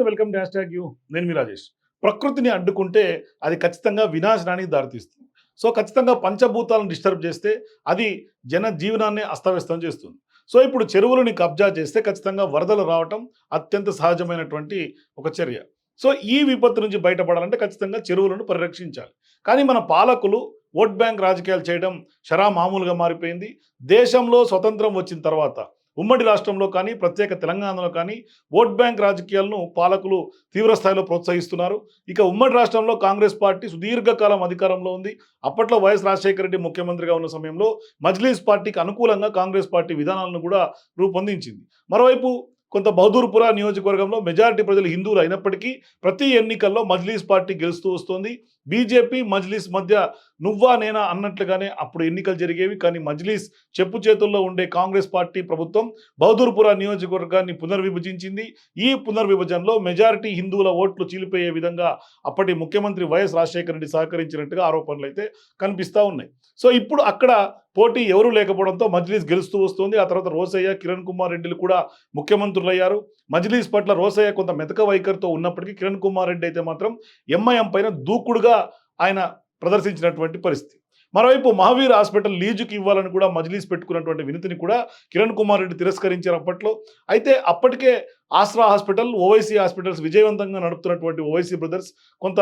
నమస్తే welcome dash tag you. నేను మీ రాజేష్. ప్రకృతిని అడ్డుకుంటే అది ఖచ్చితంగా వినాశనానికి దారితీస్తుంది. సో ఖచ్చితంగా పంచభూతాలను డిస్టర్బ్ చేస్తే అది జన జీవనాన్ని అస్తవ్యస్తం చేస్తుంది. సో ఇప్పుడు చెరువులని కబ్జా చేస్తే ఖచ్చితంగా వరదలు రావటం అత్యంత సహజమైనటువంటి ఒక చర్య. సో ఈ విపత్తు నుంచి బయటపడాలంటే ఖచ్చితంగా చెరువులను పరిరక్షించాలి. కానీ మన పాలకులు ఓట్ బ్యాంక్ రాజకీయాలు చేయడం షరా మామూలుగా మారిపోయింది. దేశంలో స్వతంత్రం వచ్చిన తర్వాత ఉమ్మడి రాష్ట్రంలో కానీ ప్రత్యేక తెలంగాణలో కానీ ఓట్ బ్యాంక్ రాజకీయాలను పాలకులు తీవ్రస్థాయిలో ప్రోత్సహిస్తున్నారు. ఇక ఉమ్మడి రాష్ట్రంలో కాంగ్రెస్ పార్టీ సుదీర్ఘకాలం అధికారంలో ఉంది. అప్పట్లో వైఎస్ రాజశేఖర రెడ్డి ముఖ్యమంత్రిగా ఉన్న సమయంలో మజ్లీస్ పార్టీకి అనుకూలంగా కాంగ్రెస్ పార్టీ విధానాలను కూడా రూపొందించింది. మరోవైపు కొంత బహదూర్పుర నియోజకవర్గంలో మెజారిటీ ప్రజలు హిందువులు అయినప్పటికీ ప్రతి ఎన్నికల్లో మజ్లీస్ పార్టీ గెలుస్తూ వస్తోంది. బీజేపీ మజ్లీస్ మధ్య నువ్వా నేనా అన్నట్లుగానే అప్పుడు ఎన్నికలు జరిగేవి. కానీ మజ్లీస్ చెప్పు చేతుల్లో ఉండే కాంగ్రెస్ పార్టీ ప్రభుత్వం బహదూర్పుర నియోజకవర్గాన్ని పునర్విభజించింది. ఈ పునర్విభజనలో మెజారిటీ హిందువుల ఓట్లు చీలిపోయే విధంగా అప్పటి ముఖ్యమంత్రి వైఎస్ రాజశేఖర రెడ్డి సహకరించినట్టుగా ఆరోపణలు అయితే కనిపిస్తూ ఉన్నాయి. సో ఇప్పుడు అక్కడ పోటీ ఎవరూ లేకపోవడంతో మజ్లీస్ గెలుస్తూ వస్తుంది. ఆ తర్వాత రోసయ్య కిరణ్ కుమార్ రెడ్డిలు కూడా ముఖ్యమంత్రులు అయ్యారు మజ్లీస్ పట్ల రోసయ్య కొంత మెతక వైఖరితో ఉన్నప్పటికీ కిరణ్ కుమార్ రెడ్డి అయితే మాత్రం ఎంఐఎం పైన దూకుడుగా ఆయన ప్రదర్శించినటువంటి పరిస్థితి. మరోవైపు మహావీర్ హాస్పిటల్ లీజుకి ఇవ్వాలని కూడా మజ్లీస్ పెట్టుకున్నటువంటి వినతిని కూడా కిరణ్ కుమార్ రెడ్డి తిరస్కరించారు అప్పట్లో. అయితే అప్పటికే ఆస్రా హాస్పిటల్ ఓవైసీ హాస్పిటల్స్ విజయవంతంగా నడుపుతున్నటువంటి ఓవైసీ బ్రదర్స్ కొంత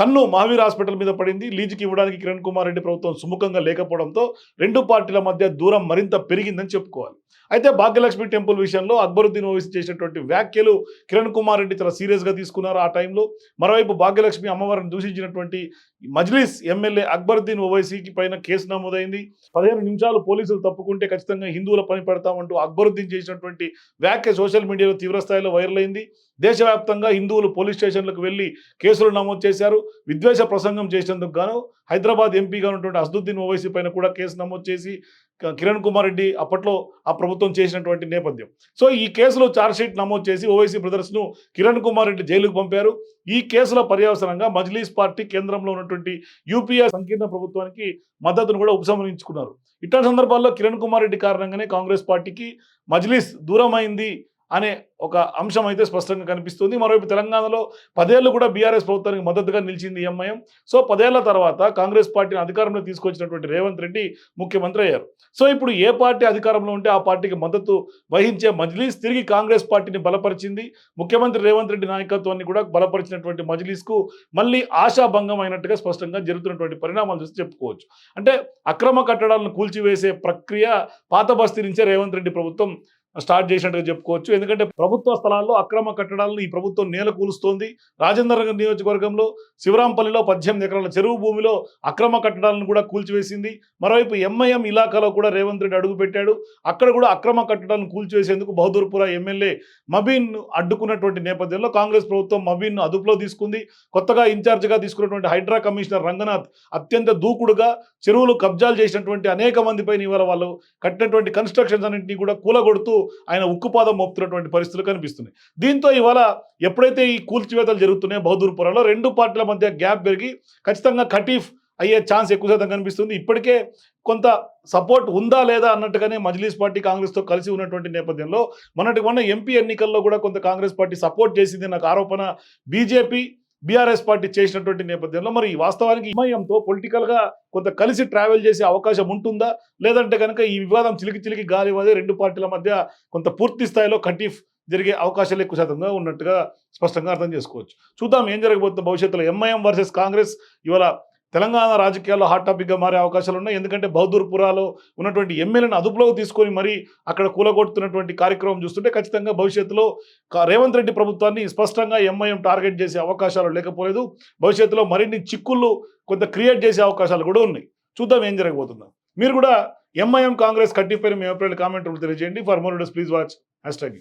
కన్ను మహావీర్ హాస్పిటల్ మీద పడింది. లీజుకి ఇవ్వడానికి కిరణ్ కుమార్ రెడ్డి ప్రభుత్వం సుముఖంగా లేకపోవడంతో రెండు పార్టీల మధ్య దూరం మరింత పెరిగిందని చెప్పుకోవాలి. అయితే భాగ్యలక్ష్మి టెంపుల్ విషయంలో అక్బరుద్దీన్ ఓవైసీ చేసినటువంటి వ్యాఖ్యలు కిరణ్ కుమార్ రెడ్డి చాలా సీరియస్గా తీసుకున్నారు ఆ టైంలో. మరోవైపు భాగ్యలక్ష్మి అమ్మవారిని దూషించినటువంటి మజ్లిస్ ఎమ్మెల్యే అక్బరుద్దీన్ ఓవైసీకి పైన కేసు నమోదైంది. పదిహేను నిమిషాలు పోలీసులు తప్పుకుంటే ఖచ్చితంగా హిందువుల పని పెడతామంటూ అక్బరుద్దీన్ చేసినటువంటి వ్యాఖ్య సోషల్ మీడియాలో తీవ్రస్థాయిలో వైరల్ అయింది. దేశవ్యాప్తంగా హిందువులు పోలీస్ స్టేషన్లకు వెళ్ళి కేసులు నమోదు చేశారు. విద్వేష ప్రసంగం చేసినందుకు గాను హైదరాబాద్ ఎంపీగా ఉన్నటువంటి అసదుద్దీన్ ఓవైసీ పైన కూడా కేసు నమోదు చేసి కిరణ్ కుమార్ రెడ్డి అప్పట్లో ఆ ప్రభుత్వం చేసినటువంటి నేపథ్యం. సో ఈ కేసులో ఛార్జ్షీట్ నమోదు చేసి ఓవైసీ బ్రదర్స్ను కిరణ్ కుమార్ రెడ్డి జైలుకు పంపారు. ఈ కేసుల పర్యవసరంగా మజ్లీస్ పార్టీ కేంద్రంలో ఉన్నటువంటి యూపీఏ సంకీర్ణ ప్రభుత్వానికి మద్దతును కూడా ఉపసంహరించుకున్నారు. ఇట్లాంటి సందర్భాల్లో కిరణ్ కుమార్ రెడ్డి కారణంగానే కాంగ్రెస్ పార్టీకి మజ్లీస్ దూరమైంది అనే ఒక అంశం అయితే స్పష్టంగా కనిపిస్తుంది. మరోవైపు తెలంగాణలో పదేళ్ళు కూడా బీఆర్ఎస్ ప్రభుత్వానికి మద్దతుగా నిలిచింది ఎంఐఎం సో పదేళ్ళ తర్వాత కాంగ్రెస్ పార్టీని అధికారంలో తీసుకొచ్చినటువంటి రేవంత్ రెడ్డి ముఖ్యమంత్రి అయ్యారు. సో ఇప్పుడు ఏ పార్టీ అధికారంలో ఉంటే ఆ పార్టీకి మద్దతు వహించే మజ్లీస్ తిరిగి కాంగ్రెస్ పార్టీని బలపరిచింది. ముఖ్యమంత్రి రేవంత్ రెడ్డి నాయకత్వాన్ని కూడా బలపరిచినటువంటి మజ్లీస్కు మళ్ళీ ఆశాభంగం అయినట్టుగా స్పష్టంగా జరుగుతున్నటువంటి పరిణామాలు చూసి చెప్పుకోవచ్చు. అంటే అక్రమ కట్టడాలను కూల్చివేసే ప్రక్రియ పాత బస్తీ నుంచే రేవంత్ రెడ్డి ప్రభుత్వం స్టార్ట్ చేసినట్టుగా చెప్పుకోవచ్చు. ఎందుకంటే ప్రభుత్వ స్థలాల్లో అక్రమ కట్టడాలను ఈ ప్రభుత్వం నేల కూలుస్తోంది రాజేంద్ర నగర్ నియోజకవర్గంలో శివరాంపల్లిలో పద్దెనిమిది ఎకరాల చెరువు భూమిలో అక్రమ కట్టడాలను కూడా కూల్చివేసింది. మరోవైపు ఎంఐఎం ఇలాకాలో కూడా రేవంత్ రెడ్డి అడుగుపెట్టాడు. అక్కడ కూడా అక్రమ కట్టడాలను కూల్చివేసేందుకు బహదూర్పుర ఎమ్మెల్యే మబీన్ అడ్డుకున్నటువంటి నేపథ్యంలో కాంగ్రెస్ ప్రభుత్వం మబీన్ను అదుపులో తీసుకుంది. కొత్తగా ఇన్ఛార్జిగా తీసుకున్నటువంటి హైడ్రా కమిషనర్ రంగనాథ్ అత్యంత దూకుడుగా చెరువులు కబ్జాలు చేసినటువంటి అనేక మంది పైన ఇవాళ వాళ్ళు కట్టినటువంటి కన్స్ట్రక్షన్స్ అన్నింటినీ కూడా కూలగొడుతూ ఆయన ఉక్కుపాదం మోపుతున్నటువంటి పరిస్థితులు కనిపిస్తున్నాయి. దీంతో ఇవాళ ఎప్పుడైతే ఈ కూల్చివేతలు జరుగుతున్నాయో బహదూర్పురంలో రెండు పార్టీల మధ్య గ్యాప్ పెరిగి ఖచ్చితంగా ఖటీఫ్ అయ్యే ఛాన్స్ ఎక్కువ శాతం కనిపిస్తుంది. ఇప్పటికే కొంత సపోర్ట్ ఉందా లేదా అన్నట్టుగానే మజ్లీస్ పార్టీ కాంగ్రెస్తో కలిసి ఉన్నటువంటి నేపథ్యంలో మొన్నటి మొన్న ఎంపీ ఎన్నికల్లో కూడా కొంత కాంగ్రెస్ పార్టీ సపోర్ట్ చేసింది నాకు ఆరోపణ బీజేపీ బీఆర్ఎస్ పార్టీ చేసినటువంటి నేపథ్యంలో మరి వాస్తవానికి ఎంఐఎంతో పొలిటికల్గా కొంత కలిసి ట్రావెల్ చేసే అవకాశం ఉంటుందా? లేదంటే కనుక ఈ వివాదం చిలికి చిలికి గాలి వాదే రెండు పార్టీల మధ్య కొంత పూర్తి స్థాయిలో కటీఫ్ జరిగే అవకాశాలు ఎక్కువ శాతంగా ఉన్నట్టుగా స్పష్టంగా అర్థం చేసుకోవచ్చు. చూద్దాం ఏం జరగబోతుంది భవిష్యత్తులో. ఎంఐఎం వర్సెస్ కాంగ్రెస్ ఇవాళ తెలంగాణ రాజకీయాల్లో హాట్ టాపిక్గా మారే అవకాశాలు ఉన్నాయి. ఎందుకంటే బహదూర్పురాలో ఉన్నటువంటి ఎమ్మెల్యేలను అదుపులోకి తీసుకొని మరి అక్కడ కూలగొడుతున్నటువంటి కార్యక్రమం చూస్తుంటే ఖచ్చితంగా భవిష్యత్తులో రేవంత్ రెడ్డి ప్రభుత్వాన్ని స్పష్టంగా ఎంఐఎం టార్గెట్ చేసే అవకాశాలు లేకపోలేదు. భవిష్యత్తులో మరిన్ని చిక్కుళ్ళు కొంత క్రియేట్ చేసే అవకాశాలు కూడా ఉన్నాయి. చూద్దాం ఏం జరగబోతుందో. మీరు కూడా ఎంఐఎం కాంగ్రెస్ కట్టిపోయిన మీ అభిప్రాయాలు కామెంట్ తెలియజేయండి. For more please watch hashtag